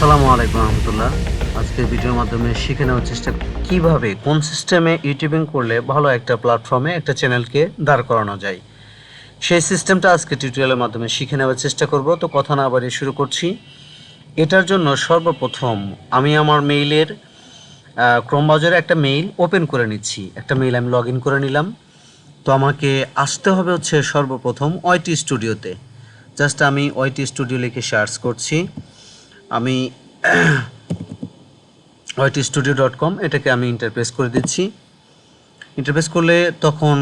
আসসালামু আলাইকুম রহমতুল্লাহ। আজকের ভিডিওর মাধ্যমে শিখে নেওয়ার চেষ্টা কীভাবে, কোন সিস্টেমে ইউটিউবিং করলে ভালো একটা প্ল্যাটফর্মে একটা চ্যানেলকে দাঁড় করানো যায়। সেই সিস্টেমটা আজকে টিউটোরিয়ালের মাধ্যমে শিখে নেওয়ার চেষ্টা করব। তো কথা না বাড়িয়ে শুরু করছি। এটার জন্য সর্বপ্রথম আমি আমার মেইলের ক্রোম বাজারে একটা মেইল ওপেন করে নিচ্ছি। একটা মেইল আমি লগ করে নিলাম। তো আমাকে আসতে হবে হচ্ছে সর্বপ্রথম ওয়াইটি স্টুডিওতে। জাস্ট আমি ওয়াইটি স্টুডিও লিখে সার্চ করছি। আমি ওয়াইটি স্টুডিও ডট কম এটাকে আমি ইন্টারপ্রেস করে দিচ্ছি। ইন্টারপ্রেস করলে তখন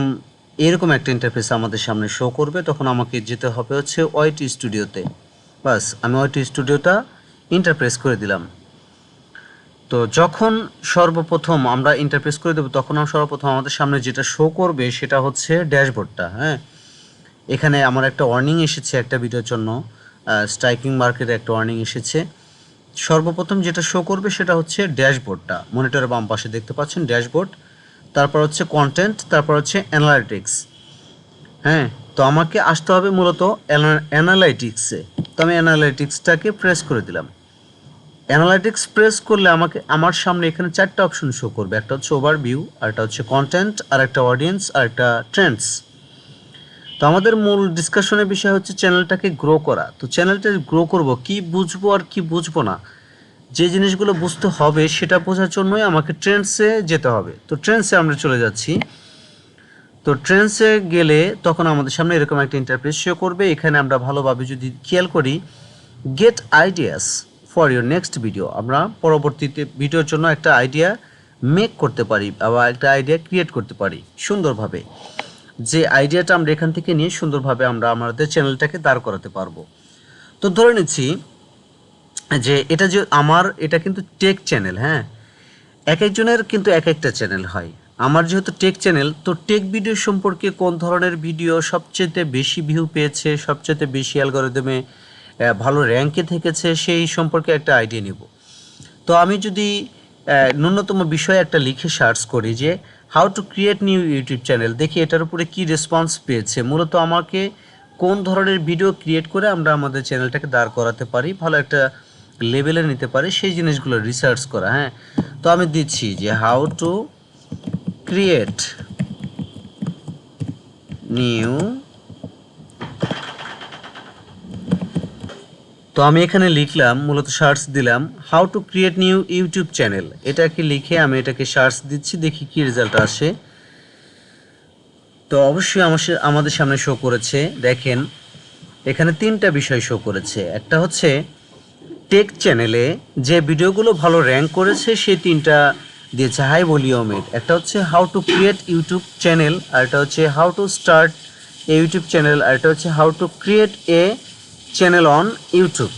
এরকম একটা ইন্টারফেস আমাদের সামনে শো করবে। তখন আমাকে যেতে হবে হচ্ছে ওয়াইটি স্টুডিওতে বাস, আমি ওয়াইটি স্টুডিওটা ইন্টারপ্রেস করে দিলাম। তো যখন সর্বপ্রথম আমরা ইন্টারপ্রেস করে দেবো, তখন আমরা সর্বপ্রথম আমাদের সামনে যেটা শো করবে সেটা হচ্ছে ড্যাশবোর্ডটা হ্যাঁ? এখানে আমার একটা ওয়ার্নিং এসেছে একটা ভিডিওর জন্য। স্ট্রাইকিং মার্কেটে একটা ওয়ার্নিং এসেছে। সর্বপ্রথম যেটা শো করবে সেটা হচ্ছে ড্যাশবোর্ডটা। মনিটরের বাম পাশে দেখতে পাচ্ছেন ড্যাশবোর্ড, তারপর হচ্ছে কন্টেন্ট তারপর হচ্ছে অ্যানালাইটিক্স হ্যাঁ তো আমাকে আসতে হবে মূলত অ্যানালাইটিক্সে তো আমি অ্যানালাইটিক্সটাকে প্রেস করে দিলাম। অ্যানালাইটিক্স প্রেস করলে আমাকে, আমার সামনে এখানে চারটা অপশন শো করবে। একটা হচ্ছে ওভারভিউ আর একটা হচ্ছে কন্টেন্ট আর একটা অডিয়েন্স আর একটা ট্রেন্ডস তো আমাদের মূল ডিসকাশনের বিষয় হচ্ছে চ্যানেলটাকে গ্রো করা। তো চ্যানেলটা গ্রো করব, কি বুঝব আর কি বুঝব না? যে জিনিসগুলো বুঝতে হবে সেটা বোঝার জন্যই আমাকে ট্রেন্ডসে যেতে হবে। তো ট্রেন্ডসে আমরা চলে যাচ্ছি। তো ট্রেন্ডসে গেলে তখন আমাদের সামনে এরকম একটা ইন্টারপ্রেস শো করবে। এখানে আমরা ভালোভাবে যদি খেয়াল করি get ideas for your next video আমরা পরবর্তীতে ভিডিওর জন্য একটা আইডিয়া মেক করতে পারি বা একটা আইডিয়া ক্রিয়েট করতে পারি সুন্দরভাবে। যে আইডিয়াটা আমরা এখান থেকে নিয়ে সুন্দরভাবে আমরা আমাদের চ্যানেলটাকে দাঁড় করাতে পারব। তো ধরে নিচ্ছি যে এটা যে আমার, এটা কিন্তু টেক চ্যানেল হ্যাঁ? এক একজনের কিন্তু এক একটা চ্যানেল হয়। আমার যেহেতু টেক চ্যানেল, তো টেক ভিডিও সম্পর্কে কোন ধরনের ভিডিও সবচেয়ে বেশি ভিউ পেয়েছে সবচেয়ে বেশি অ্যালগোরিদমে ভালো র্যাঙ্কে থেকেছে, সেই সম্পর্কে একটা আইডিয়া নিব। তো আমি যদি ন্যূনতম বিষয় একটা লিখে সার্চ করি যে how to create new YouTube channel দেখি এটার উপরে কি রেসপন্স পেয়েছে। মূলত আমাকে কোন ধরনের ভিডিও ক্রিয়েট করে আমরা আমাদের চ্যানেলটাকে দাঁড় করাতে পারি, ভালো একটা লেভেলে নিতে পারি, সেই জিনিসগুলো রিসার্চ করা হ্যাঁ। তো আমি দিচ্ছি যে হাউ টু ক্রিয়েট নিউ তো আমি এখানে লিখলাম, মূলত সার্চ দিলাম how to create new YouTube channel এটাকে লিখে আমি এটাকে সার্চ দিচ্ছি, দেখি কি রেজাল্ট আসে। তো অবশ্যই আমাদের সামনে শো করেছে। দেখেন, এখানে তিনটা বিষয় শো করেছে। একটা হচ্ছে টেক চ্যানেলে যে ভিডিওগুলো ভালো র্যাঙ্ক করেছে, সে তিনটা দিয়েছে হাই ভলিউমের একটা হচ্ছে how to create YouTube channel আর একটা হচ্ছে how to start a YouTube channel আর একটা হচ্ছে how to create a channel on YouTube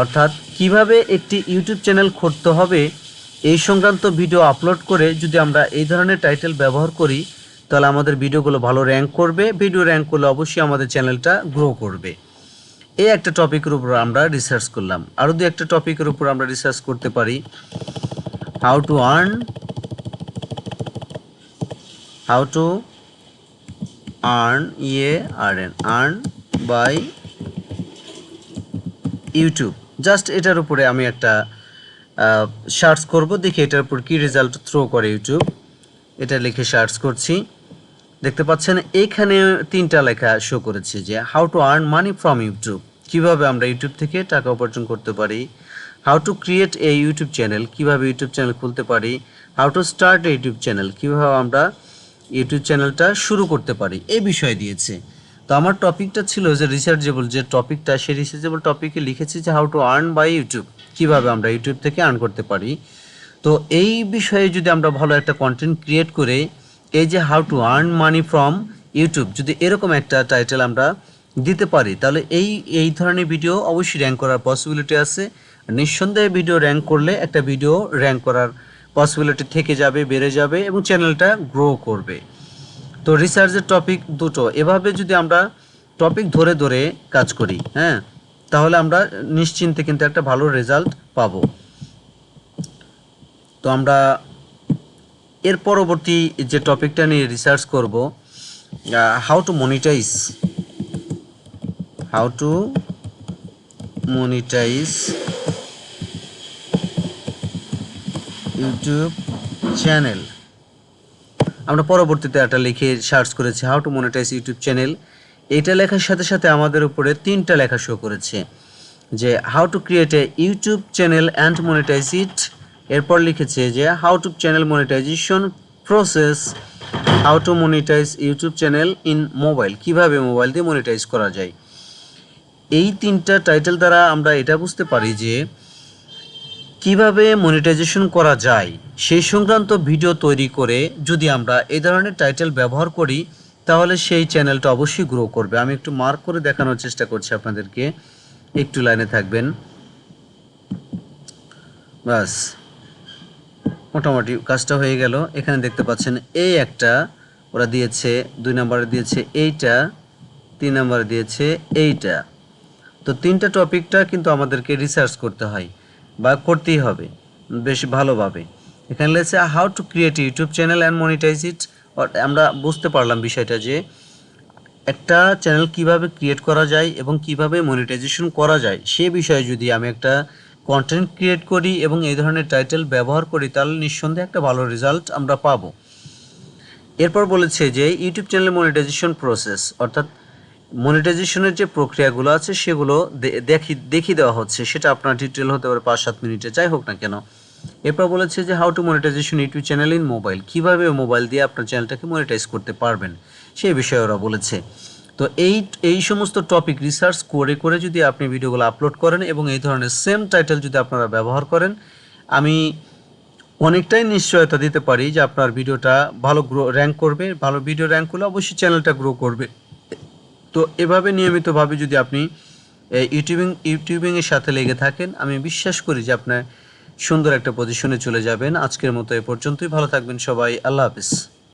অর্থাৎ কীভাবে একটি ইউটিউব চ্যানেল করতে হবে, এই সংক্রান্ত ভিডিও আপলোড করে যদি আমরা এই ধরনের টাইটেল ব্যবহার করি, তাহলে আমাদের ভিডিওগুলো ভালো র্যাঙ্ক করবে। ভিডিও র্যাঙ্ক করলে অবশ্যই আমাদের চ্যানেলটা গ্রো করবে। এই একটা টপিকের উপর আমরা রিসার্চ করলাম। আরও দু একটা টপিকের উপর আমরা রিসার্চ করতে পারি। How to earn how to earn E R N earn by YouTube just এটার উপরে আমি একটা সার্চ করব, দেখি এটার উপর কী রেজাল্ট থ্রো করে ইউটিউব এটা লিখে সার্চ করছি। দেখতে পাচ্ছেন এইখানে তিনটা লেখা শো করেছে যে how to earn money from YouTube কীভাবে আমরা ইউটিউব থেকে টাকা উপার্জন করতে পারি? How to create a YouTube channel কীভাবে ইউটিউব চ্যানেল খুলতে পারি? How to start a YouTube channel কীভাবে আমরা ইউটিউব চ্যানেলটা শুরু করতে পারি? এই বিষয় দিয়েছে। তো আমার টপিকটা ছিল যে রিসার্চেবল যে টপিকটা, সেই রিসার্চেবল টপিকে লিখেছি যে how to earn by YouTube কীভাবে আমরা ইউটিউব থেকে আর্ন করতে পারি। তো এই বিষয়ে যদি আমরা ভালো একটা কন্টেন্ট ক্রিয়েট করে, এই যে how to earn money from YouTube যদি এরকম একটা টাইটেল আমরা দিতে পারি, তাহলে এই এই ধরনের ভিডিও অবশ্যই র্যাঙ্ক করার পসিবিলিটি আছে। নিঃসন্দেহে ভিডিও র্যাঙ্ক করলে একটা ভিডিও র্যাঙ্ক করার পসিবিলিটি থেকে যাবে, বেড়ে যাবে এবং চ্যানেলটা গ্রো করবে। তো রিসার্চের টপিক দুটো। এভাবে যদি আমরা টপিক ধরে ধরে কাজ করি হ্যাঁ তাহলে আমরা নিশ্চিন্তে কিন্তু একটা ভালো রেজাল্ট পাবো। তো আমরা এর পরবর্তী যে টপিকটা নিয়ে রিসার্চ করব how to monetize how to monetize YouTube channel আমরা পরবর্তীতে একটা লিখে সার্চ করেছি how to monetize YouTube channel এইটা লেখার সাথে সাথে আমাদের উপরে তিনটা লেখা শো করেছে, যে how to create a YouTube channel and monetize it এরপর লিখেছে যে how to channel monetization process how to monetize YouTube channel in mobile কীভাবে মোবাইল দিয়ে মনিটাইজ করা যায়? এই তিনটা টাইটেল দ্বারা আমরা এটা বুঝতে পারি যে কীভাবে মনিটাইজেশন করা যায়, সেই সংক্রান্ত ভিডিও তৈরি করে যদি আমরা এই ধরনের টাইটেল ব্যবহার করি, তাহলে সেই চ্যানেলটা অবশ্যই গ্রো করবে। আমি একটু মার্ক করে দেখানোর চেষ্টা করছি আপনাদেরকে। একটু লাইনে থাকবেন। বাস মোটামুটি কাজটা হয়ে গেল। এখানে দেখতে পাচ্ছেন, এই একটা ওরা দিয়েছে, দুই নম্বরে দিয়েছে এইটা, তিন নম্বরে দিয়েছে এইটা। তো তিনটা টপিকটা কিন্তু আমাদেরকে রিসার্চ করতে হয়। বা করতেই হবে, বেশ ভালোভাবে। এখানে লেগেছে how to create YouTube channel and monetize it আমরা বুঝতে পারলাম বিষয়টা যে, একটা চ্যানেল কীভাবে ক্রিয়েট করা যায় এবং কীভাবে মনিটাইজেশন করা যায়, সে বিষয়ে যদি আমি একটা কন্টেন্ট ক্রিয়েট করি এবং এই ধরনের টাইটেল ব্যবহার করি, তাহলে নিঃসন্দেহে একটা ভালো রেজাল্ট আমরা পাবো। এরপর বলেছে যে ইউটিউব চ্যানেল মনিটাইজেশন প্রসেস অর্থাৎ মনিটাইজেশনের যে প্রক্রিয়াগুলো আছে, সেগুলো দেখি দেখিয়ে দেওয়া হচ্ছে। সেটা আপনার ডিটেল হতে পারে পাঁচ সাত মিনিটে, যাই হোক না কেন। এরপর বলেছে যে how to monetization YouTube channel in mobile কীভাবে মোবাইল দিয়ে আপনার চ্যানেলটাকে মনিটাইজ করতে পারবেন? সেই বিষয়ে ওরা বলেছে। তো এই এই সমস্ত টপিক রিসার্চ করে করে যদি আপনি ভিডিওগুলো আপলোড করেন এবং এই ধরনের সেম টাইটেল যদি আপনারা ব্যবহার করেন, আমি অনেকটাই নিশ্চয়তা দিতে পারি যে আপনার ভিডিওটা ভালো গ্রো র্যাঙ্ক করবে। ভালো ভিডিও র্যাঙ্ক করলে অবশ্যই চ্যানেলটা গ্রো করবে। তো এভাবে নিয়মিতভাবে যদি আপনি ইউটিউবিং ইউটিউবিংয়ের সাথে লেগে থাকেন, আমি বিশ্বাস করি যে আপনার সুন্দর একটা পজিশনে চলে যাবেন। আজকের মতো এ পর্যন্তই। ভালো থাকবেন সবাই। আল্লাহ হাফিজ।